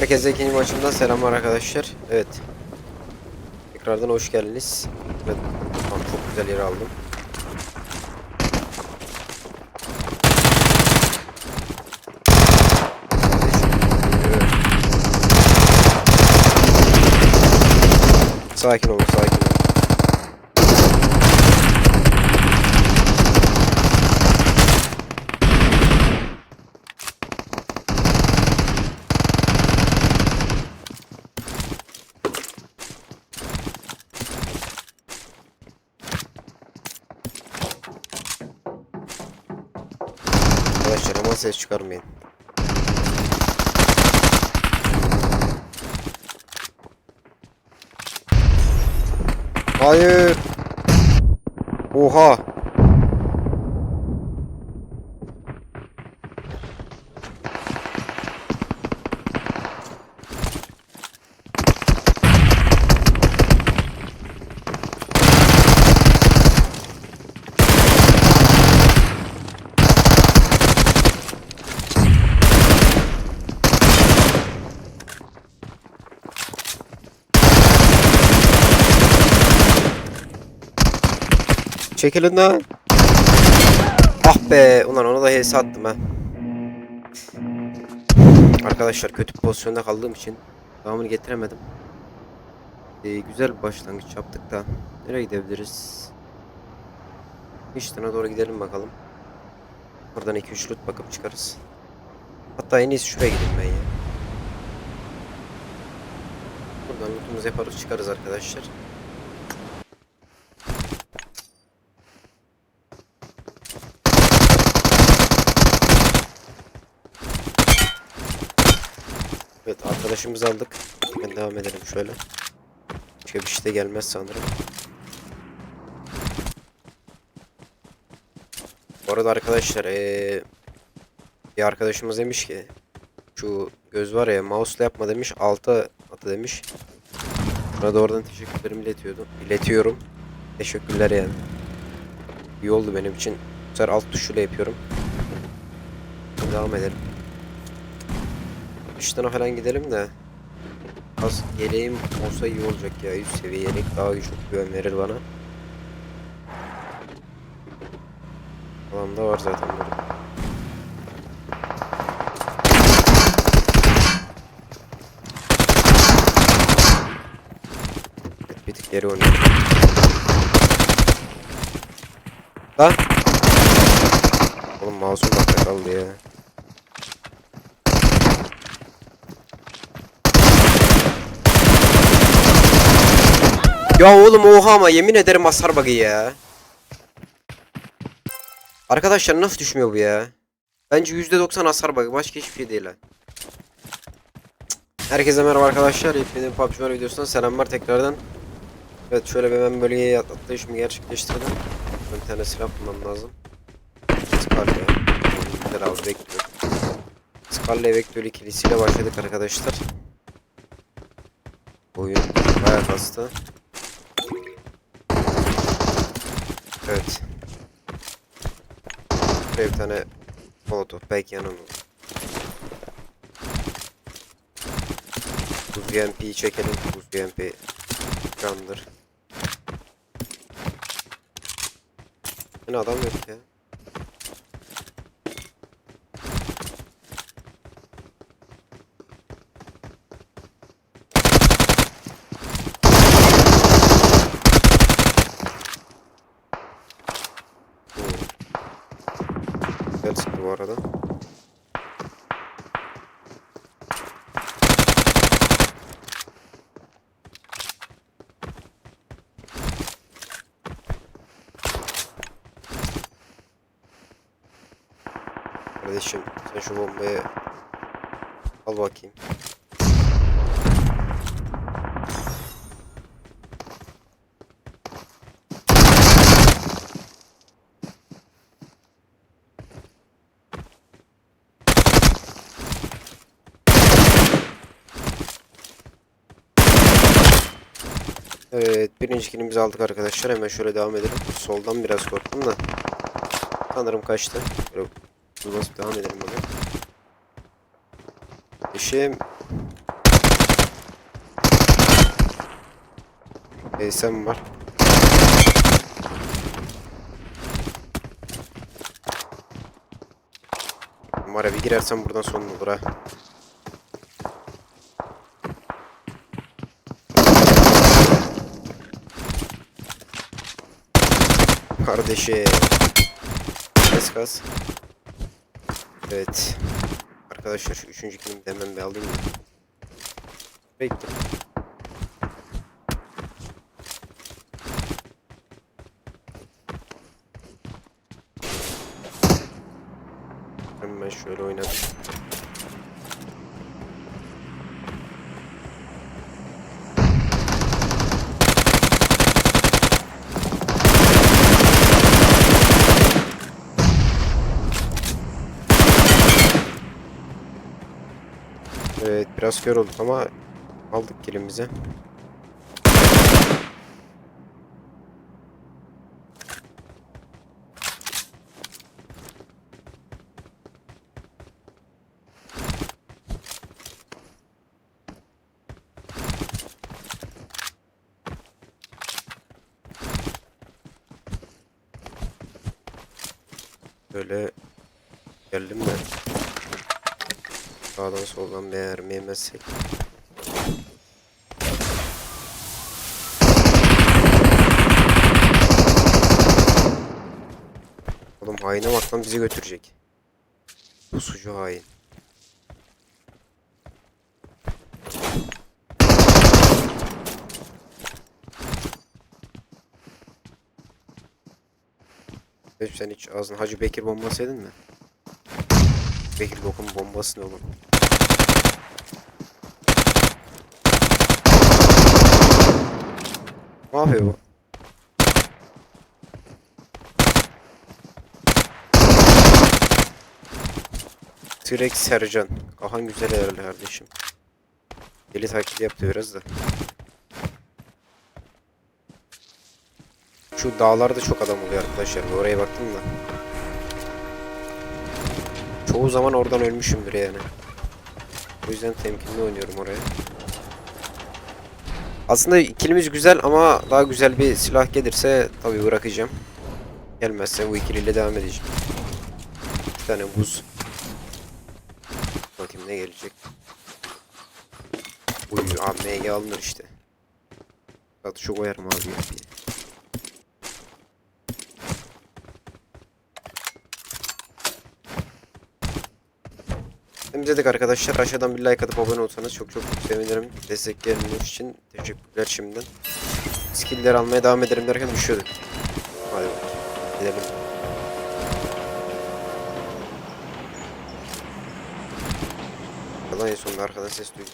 Herkese ikinci maçımdan selamlar arkadaşlar. Evet. Tekrardan hoş geldiniz. Evet. Tamam, çok güzel yer aldım. Sakin olun, sakin olun. Arkadaşlar ama ses çıkarmayın. Hayır. Oha. Çekilin lan. Ah be. Ulan ona da HS attım ha. Arkadaşlar kötü bir pozisyonda kaldığım için devamını getiremedim. Ee, güzel bir başlangıç yaptık da nereye gidebiliriz? İştene doğru gidelim bakalım. Oradan 2-3 loot bakıp çıkarız. Hatta en iyisi şuraya gideyim ben ya. Buradan lootumuzu yaparız çıkarız arkadaşlar. Evet arkadaşımızı aldık. Ben devam edelim şöyle. Başka bir şey de gelmez sanırım. Bu arada arkadaşlar eee bir arkadaşımız demiş ki şu göz var ya mouse'la yapma demiş alta atı demiş. Buna da oradan teşekkürlerimi iletiyordum. İletiyorum. Teşekkürler yani. İyi oldu benim için. Bu sefer alt tuşuyla yapıyorum. Devam edelim. Üstüne falan gidelim de Az yeleğim olsa iyi olacak ya. 100 seviye yelek daha çok güven verir bana. Alanda var zaten burada. Bir tık geri oynuyorum. Lan! Oğlum mouse'um bakta kaldı ya. Ya oğlum oha ama yemin ederim hasar bug'ı ya. Arkadaşlar nasıl düşmüyor bu ya? Bence %90 hasar bug'ı başka hiçbir şey değil ha. Herkese merhaba arkadaşlar. Yepyeni bir PUBG Mobile videosundan selamlar tekrardan. Evet şöyle bir hemen bölgeye atlayışımı gerçekleştirdim. Bir tane silah bulmam lazım. Scarlet. Güzel abi bekliyorum. Scarlet Vektör ikilisiyle başladık arkadaşlar. Oyun bayağı kastı. Evet. Buraya bir tane molotof belki yanım. Buz UMP'yi çekelim. Buz UMP candır. Yine adam yok ya. Güzel sıktı bu arada. Kardeşim sen şu bombayı al bakayım. Evet birinci kilimizi aldık arkadaşlar. Hemen şöyle devam edelim. Soldan biraz korktum da. Sanırım kaçtı. Böyle basıp devam edelim bakalım. Eşim. Eysem var. Var ya bir girersem buradan son olur ha. Kardeşim. Kes kas. Evet. Arkadaşlar şu üçüncü kilimi de hemen bir alayım? Bekle. Hemen şöyle oynadım. Evet biraz kör olduk ama aldık kilimizi. Böyle geldim de sağdan soldan bir mermi yemezsek. Oğlum haine bak lan bizi götürecek. Pusucu hain. Recep sen hiç ağzına Hacı Bekir bombası yedin mi? Bekir lokum bombası ne oğlum? Ne yapıyor bu? T-Rex Sercan. Kahan güzel herhalde kardeşim. Deli taklidi yaptı biraz da. Şu dağlarda çok adam oluyor arkadaşlar. Oraya baktım da. Çoğu zaman oradan ölmüşümdür yani. O yüzden temkinli oynuyorum oraya. Aslında ikilimiz güzel ama daha güzel bir silah gelirse tabii bırakacağım. Gelmezse bu ikiliyle devam edeceğim. Bir tane buz. Bakayım ne gelecek. Uy abi MG alınır işte. Atışa koyarım abi. Temizledik arkadaşlar. Aşağıdan bir like atıp abone olsanız çok çok sevinirim. Destekleriniz için teşekkürler şimdiden. Skill'ler almaya devam ederim derken düşüyorduk. Hadi bakalım. Gidelim. Falan en sonunda arkadan ses duydum.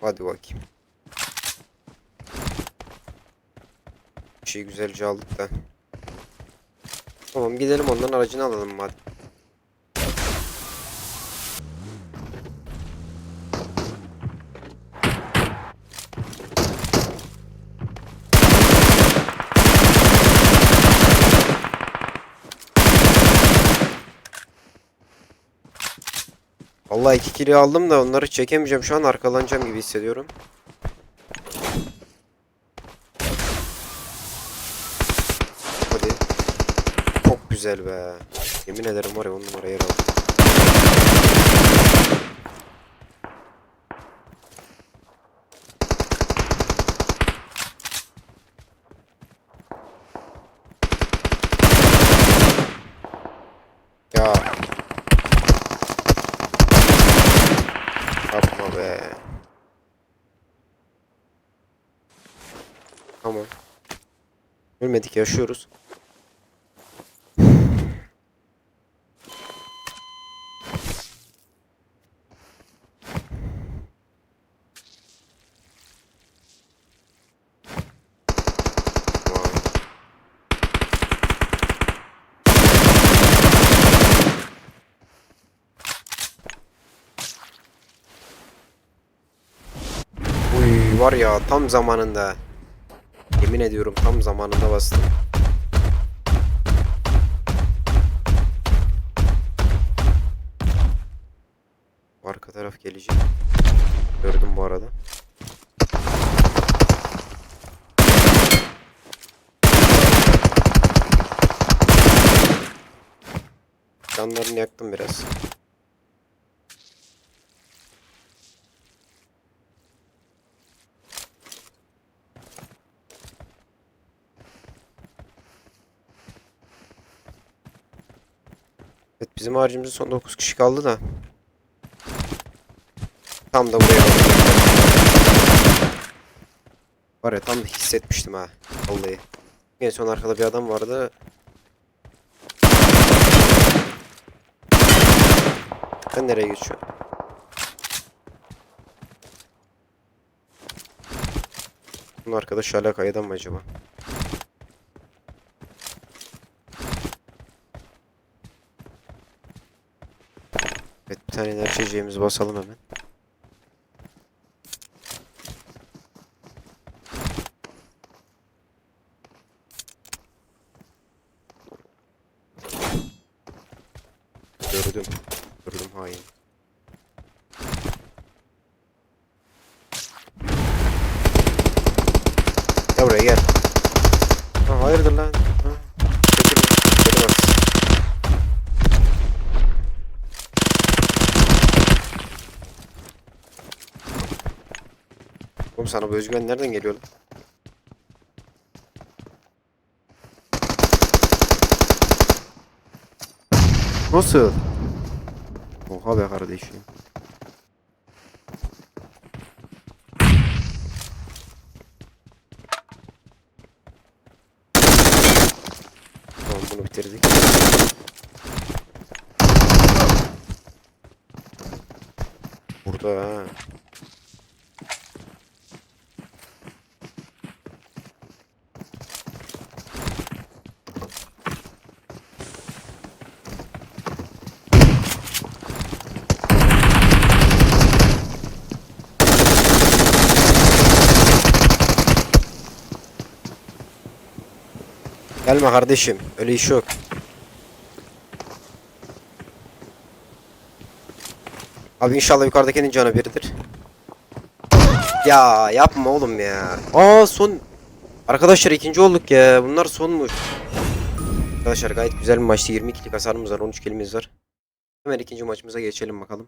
Hadi bakayım. Bir şey güzelce aldık da. Tamam gidelim ondan aracını alalım hadi. Vallahi iki kilo aldım da onları çekemeyeceğim şu an arkalanacağım gibi hissediyorum. Hadi. Çok güzel be. Yemin ederim var ya on numara yer aldım. Ya. Yapma be. Tamam. Ölmedik yaşıyoruz. Var ya tam zamanında. Yemin ediyorum tam zamanında bastım. taraf gelecek. Gördüm bu arada. Canlarını yaktım biraz. Bizim harcımızda son 9 kişi kaldı da. Tam da buraya. Var ya tam da hissetmiştim ha. Vallahi. En son arkada bir adam vardı. Ben nereye geçiyorum? Bunun arkadaş hala kayadan mı acaba? Bir tane enerji içeceğimizi basalım hemen. Gördüm. Gördüm hain. Gel buraya gel. Ha, hayırdır lan? Ha. Çekil. Geri bas. Oğlum sana bu özgüven nereden geliyor lan? Nasıl? Oha be kardeşim. Tamam bunu bitirdik. Burada ha. Gelme kardeşim. Öyle iş yok. Abi inşallah yukarıdakinin canı biridir. Ya yapma oğlum ya. Aa son. Arkadaşlar ikinci olduk ya. Bunlar sonmuş. Arkadaşlar gayet güzel bir maçtı. 22'lik hasarımız var. 13 kilimiz var. Hemen ikinci maçımıza geçelim bakalım.